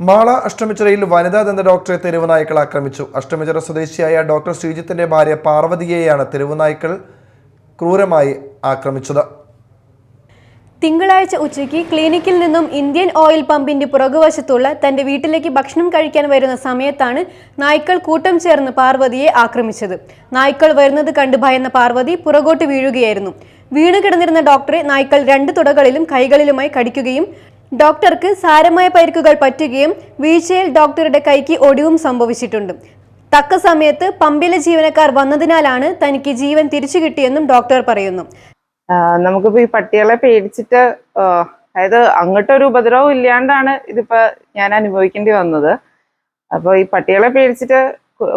മാള അഷ്ടമിച്ചിറയിൽ വനിതാ ദന്ത ഡോക്ടറെ തെരുവുനായ്ക്കൾ ആക്രമിച്ചു. അഷ്ടമിച്ചിറ സ്വദേശിയായ ഡോക്ടർ ശ്രീജിത്തിന്റെ ഭാര്യ പാർവതിയെയാണ് തെരുവുനായ്ക്കൾ ക്രൂരമായി ആക്രമിച്ചത്. തിങ്കളാഴ്ച ഉച്ചയ്ക്ക് ക്ലിനിക്കിൽ നിന്നും ഇന്ത്യൻ ഓയിൽ പമ്പിന്റെ പുറകുവശത്തുള്ള തന്റെ വീട്ടിലേക്ക് ഭക്ഷണം കഴിക്കാൻ വരുന്ന സമയത്താണ് നായ്ക്കൾ കൂട്ടം ചേർന്ന് പാർവതിയെ ആക്രമിച്ചത്. നായ്ക്കൾ വരുന്നത് കണ്ട് ഭയന്ന പാർവതി പുറകോട്ട് വീഴുകയായിരുന്നു. വീണു കിടന്നിരുന്ന ഡോക്ടറെ നായ്ക്കൾ രണ്ട് തുടകളിലും കൈകളിലുമായി കടിക്കുകയും ഡോക്ടർക്ക് സാരമായ പരിക്കുകൾ പറ്റുകയും വീഴ്ചയിൽ ഡോക്ടറുടെ കൈക്ക് ഒടിവും സംഭവിച്ചിട്ടുണ്ട്. തക്ക സമയത്ത് പമ്പിലെ ജീവനക്കാർ വന്നതിനാലാണ് തനിക്ക് ജീവൻ തിരിച്ചു കിട്ടിയെന്നും ഡോക്ടർ പറയുന്നു. നമുക്കിപ്പോ ഈ പട്ടികളെ പേടിച്ചിട്ട് അതായത് അങ്ങോട്ടൊരു ഉപദ്രവം ഇല്ലാണ്ടാണ് ഇതിപ്പോ ഞാൻ അനുഭവിക്കേണ്ടി വന്നത്. അപ്പോൾ ഈ പട്ടികളെ പേടിച്ചിട്ട്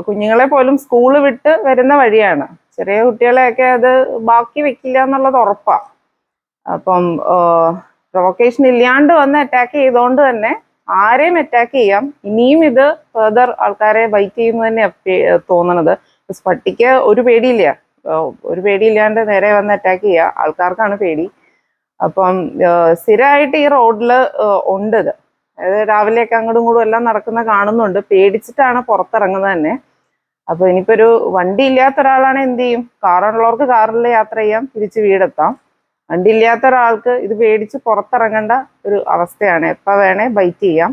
കുഞ്ഞുങ്ങളെ പോലും സ്കൂൾ വിട്ട് വരുന്ന വഴിയാണ്. ചെറിയ കുട്ടികളെയൊക്കെ അത് ബാക്കി വെക്കില്ല എന്നുള്ളത് ഉറപ്പാ. അപ്പം പ്രൊവക്കേഷൻ ഇല്ലാണ്ട് വന്ന് അറ്റാക്ക് ചെയ്തുകൊണ്ട് തന്നെ ആരെയും അറ്റാക്ക് ചെയ്യാം. ഇനിയും ഇത് ഫെർദർ ആൾക്കാരെ ബൈറ്റ് ചെയ്യുന്നു തന്നെ തോന്നണത്. പട്ടിക്ക് ഒരു പേടിയില്ല. ഒരു പേടിയില്ലാണ്ട് നേരെ വന്ന് അറ്റാക്ക് ചെയ്യുക ആൾക്കാർക്കാണ് പേടി. അപ്പം സ്ഥിരമായിട്ട് ഈ റോഡിൽ ഉണ്ട് ഇത്. അതായത് രാവിലെയൊക്കെ അങ്ങോട്ടും ഇങ്ങോട്ടും എല്ലാം നടക്കുന്ന കാണുന്നുണ്ട്. പേടിച്ചിട്ടാണ് പുറത്തിറങ്ങുന്നത് തന്നെ. അപ്പൊ ഇനിയിപ്പോ ഒരു വണ്ടി ഇല്ലാത്ത ഒരാളാണ് എന്ത് ചെയ്യും? കാറുള്ളവർക്ക് കാറിൽ യാത്ര ചെയ്യാം. തിരിച്ച് വീടെത്താം. വണ്ടി ഇല്ലാത്ത ഒരാൾക്ക് ഇത് പേടിച്ച് പുറത്തിറങ്ങേണ്ട ഒരു അവസ്ഥയാണ്. എപ്പോൾ വേണേ ബൈറ്റ് ചെയ്യാം.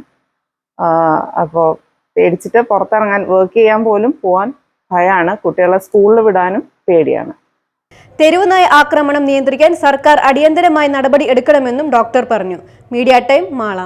അപ്പോൾ പേടിച്ചിട്ട് പുറത്തിറങ്ങാൻ വർക്ക് ചെയ്യാൻ പോലും പോകാൻ ഭയമാണ് കുട്ടികളെ സ്കൂളിൽ വിടാനും പേടിയാണ്. തെരുവുനായ ആക്രമണം നിയന്ത്രിക്കാൻ സർക്കാർ അടിയന്തരമായി നടപടി എടുക്കണമെന്നും ഡോക്ടർ പറഞ്ഞു. Media time Mala.